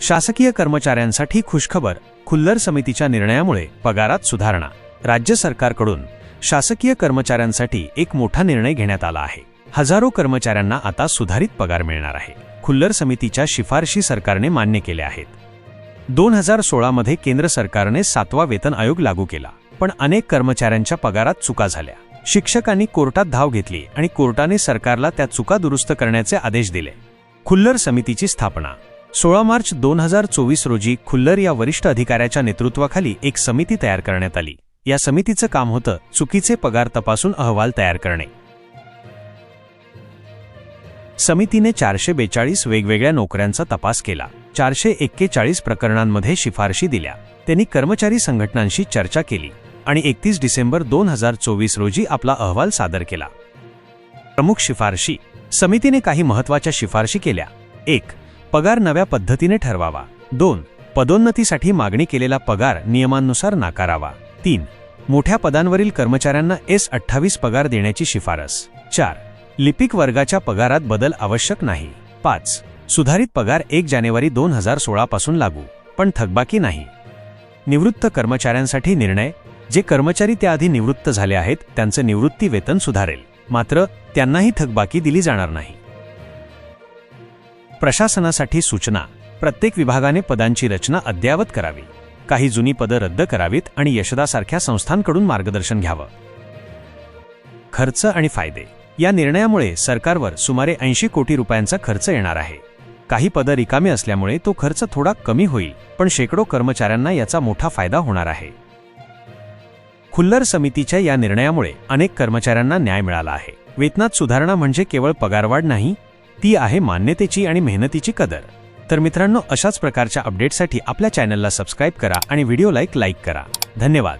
शासकीय कर्मचाऱ्यांसाठी खुशखबर खुल्लर समितीच्या निर्णयामुळे पगारात सुधारणा. राज्य सरकारकडून शासकीय कर्मचाऱ्यांसाठी एक मोठा निर्णय घेण्यात आला आहे. हजारो कर्मचाऱ्यांना आता सुधारित पगार मिळणार आहे. खुल्लर समितीच्या शिफारशी सरकारने मान्य केल्या आहेत. दोन हजार सोळामध्ये केंद्र सरकारने सातवा वेतन आयोग लागू केला पण अनेक कर्मचाऱ्यांच्या पगारात चुका झाल्या. शिक्षकांनी कोर्टात धाव घेतली आणि कोर्टाने सरकारला त्या चुका दुरुस्त करण्याचे आदेश दिले. खुल्लर समितीची स्थापना सोळा मार्च दोन हजार चोवीस रोजी खुल्लर या वरिष्ठ अधिकाऱ्याच्या नेतृत्वाखाली एक समिती तयार करण्यात आली. या समितीचं काम होतं चुकीचे पगार तपासून अहवाल तयार करणे. समितीने चारशे बेचाळीस वेगवेगळ्या नोकऱ्यांचा तपास केला. चारशे एक्केचाळीस प्रकरणांमध्ये शिफारशी दिल्या. त्यांनी कर्मचारी संघटनांशी चर्चा केली आणि एकतीस डिसेंबर दोन हजार चोवीस रोजी आपला अहवाल सादर केला. प्रमुख शिफारशी. समितीने काही महत्त्वाच्या शिफारशी केल्या. एक पगार नव्या पद्धतीने ठरवावा. दोन पदोन्नतीसाठी मागणी केलेला पगार नियमांनुसार नाकारावा. तीन मोठ्या पदांवरील कर्मचाऱ्यांना एस अठ्ठावीस पगार देण्याची शिफारस. चार लिपिक वर्गाच्या पगारात बदल आवश्यक नाही. पाच सुधारित पगार एक जानेवारी दोन हजार सोळापासून लागू पण थकबाकी नाही. निवृत्त कर्मचाऱ्यांसाठी निर्णय जे कर्मचारी त्याआधी निवृत्त झाले आहेत त्यांचं निवृत्ती वेतन सुधारेल. मात्र त्यांनाही थकबाकी दिली जाणार नाही. प्रशासनासाठी सूचना. प्रत्येक विभागाने पदांची रचना अद्ययावत करावी. काही जुनी पदं रद्द करावीत आणि यशदासारख्या संस्थांकडून मार्गदर्शन घ्यावं. खर्च आणि फायदे. या निर्णयामुळे सरकारवर सुमारे ऐंशी कोटी रुपयांचा खर्च येणार आहे. काही पदं रिकामी असल्यामुळे तो खर्च थोडा कमी होईल पण शेकडो कर्मचाऱ्यांना याचा मोठा फायदा होणार आहे. खुल्लर समितीच्या या निर्णयामुळे अनेक कर्मचाऱ्यांना न्याय मिळाला आहे. वेतनात सुधारणा म्हणजे केवळ पगारवाढ नाही ती आहे मान्यतेची आणि मेहनतीची कदर. तर मित्रांनो अशाच प्रकारच्या अपडेटसाठी आपल्या चॅनलला सबस्क्राईब करा आणि व्हिडिओ लाईक लाईक करा. धन्यवाद.